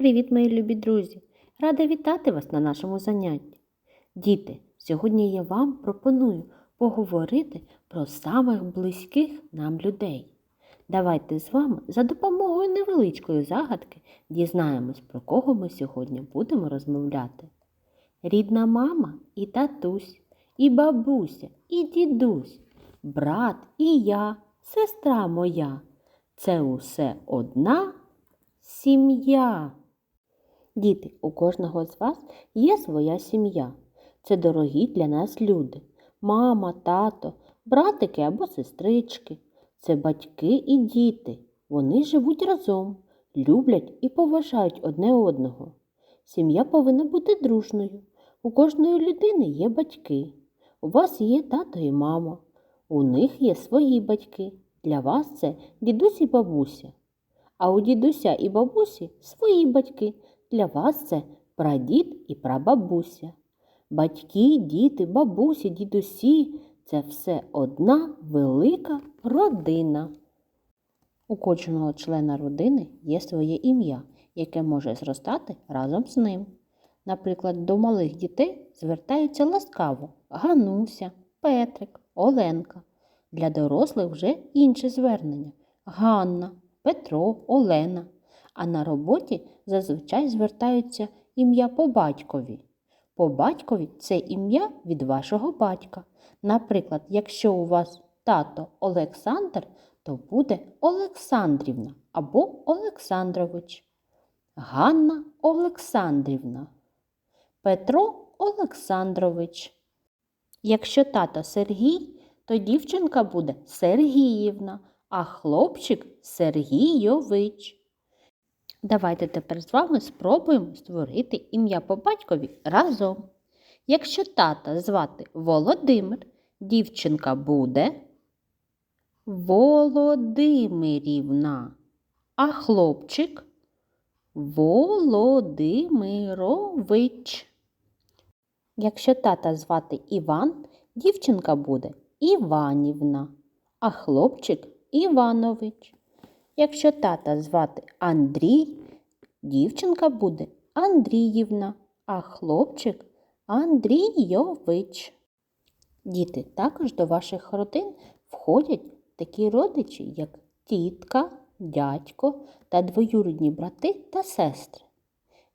Привіт, мої любі друзі! Рада вітати вас на нашому занятті. Діти, сьогодні я вам пропоную поговорити про самих близьких нам людей. Давайте з вами за допомогою невеличкої загадки дізнаємось, про кого ми сьогодні будемо розмовляти. Рідна мама і татусь, і бабуся, і дідусь, брат і я, сестра моя. Це усе одна сім'я. Діти, у кожного з вас є своя сім'я. Це дорогі для нас люди. Мама, тато, братики або сестрички. Це батьки і діти. Вони живуть разом, люблять і поважають одне одного. Сім'я повинна бути дружною. У кожної людини є батьки. У вас є тато і мама. У них є свої батьки. Для вас це дідусь і бабуся. А у дідуся і бабусі свої батьки. Для вас це прадід і прабабуся. Батьки, діти, бабусі, дідусі це все одна велика родина. У кожного члена родини є своє ім'я, яке може зростати разом з ним. Наприклад, до малих дітей звертаються ласкаво Гануся, Петрик, Оленка. Для дорослих вже інше звернення Ганна, Петро, Олена. А на роботі зазвичай звертаються ім'я по батькові. По батькові це ім'я від вашого батька. Наприклад, якщо у вас тато Олександр, то буде Олександрівна або Олександрович. Ганна Олександрівна. Петро Олександрович. Якщо тато Сергій, то дівчинка буде Сергіївна, а хлопчик Сергійович. Давайте тепер з вами спробуємо створити ім'я по батькові разом. Якщо тата звати Володимир, дівчинка буде Володимирівна, а хлопчик Володимирович. Якщо тата звати Іван, дівчинка буде Іванівна, а хлопчик Іванович. Якщо тата звати Андрій, дівчинка буде Андріївна, а хлопчик Андрійович. Діти, також до ваших родин входять такі родичі, як тітка, дядько та двоюрідні брати та сестри.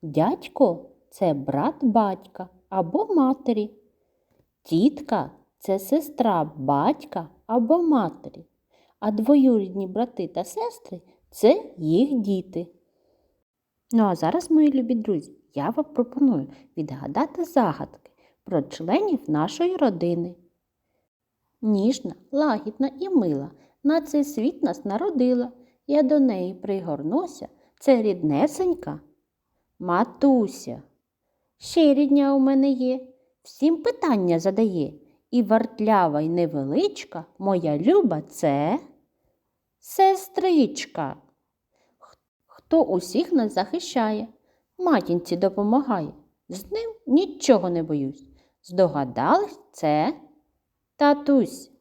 Дядько це брат батька або матері. Тітка це сестра батька або матері а двоюрідні брати та сестри це їх діти. Ну а зараз, мої любі друзі, я вам пропоную відгадати загадки про членів нашої родини. Ніжна, лагідна і мила на цей світ нас народила. Я до неї пригорнуся, це ріднесенька матуся. Ще рідня у мене є, всім питання задає. І вартлява й невеличка моя люба це сестричка. Хто усіх нас захищає, матінці допомагає. З ним нічого не боюсь. Здогадались це татусь.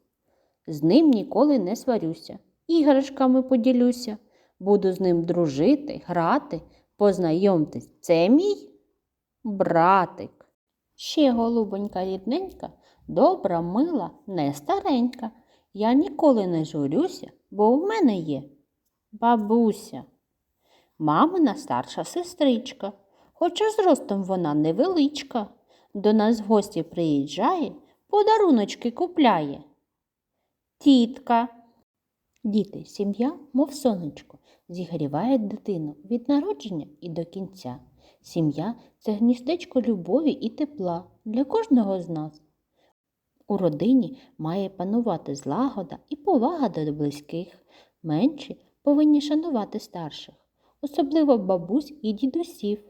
З ним ніколи не сварюся. Іграшками поділюся. Буду з ним дружити, грати, познайомтесь. Це мій братик. Ще голубонька рідненька добра, мила, не старенька. Я ніколи не журюся, бо в мене є бабуся. Мамина старша сестричка, хоча зростом вона невеличка. До нас в гості приїжджає, подаруночки купляє. Тітка. Діти, сім'я, мов сонечко, зігріває дитину від народження і до кінця. Сім'я це гніздечко любові і тепла для кожного з нас. У родині має панувати злагода і повага до близьких. Менші повинні шанувати старших, особливо бабусь і дідусів,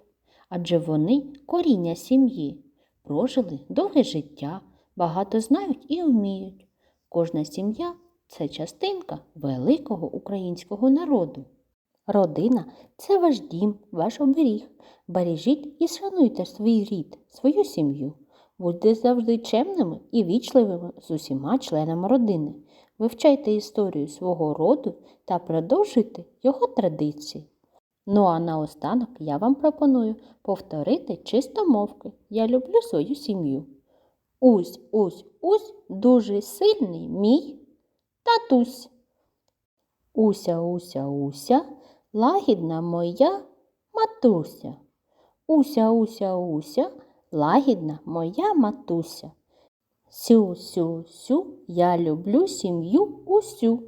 адже вони коріння сім'ї, прожили довге життя, багато знають і вміють. Кожна сім'я це частинка великого українського народу. Родина це ваш дім, ваш оберіг. Бережіть і шануйте свій рід, свою сім'ю. Будьте завжди чемними і вічливими з усіма членами родини. Вивчайте історію свого роду та продовжуйте його традиції. Ну а наостанок я вам пропоную повторити чистомовки. Я люблю свою сім'ю. Усь, усь, усь, дуже сильний мій татусь. Уся, уся, уся, лагідна моя матуся. Уся, уся, уся, лагідна моя матуся. Сю, сю, сю, я люблю сім'ю усю.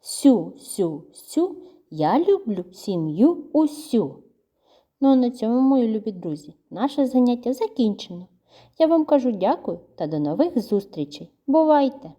Сю, сю, сю, я люблю сім'ю усю. Ну а на цьому, мої любі друзі, наше заняття закінчено. Я вам кажу дякую та до нових зустрічей. Бувайте!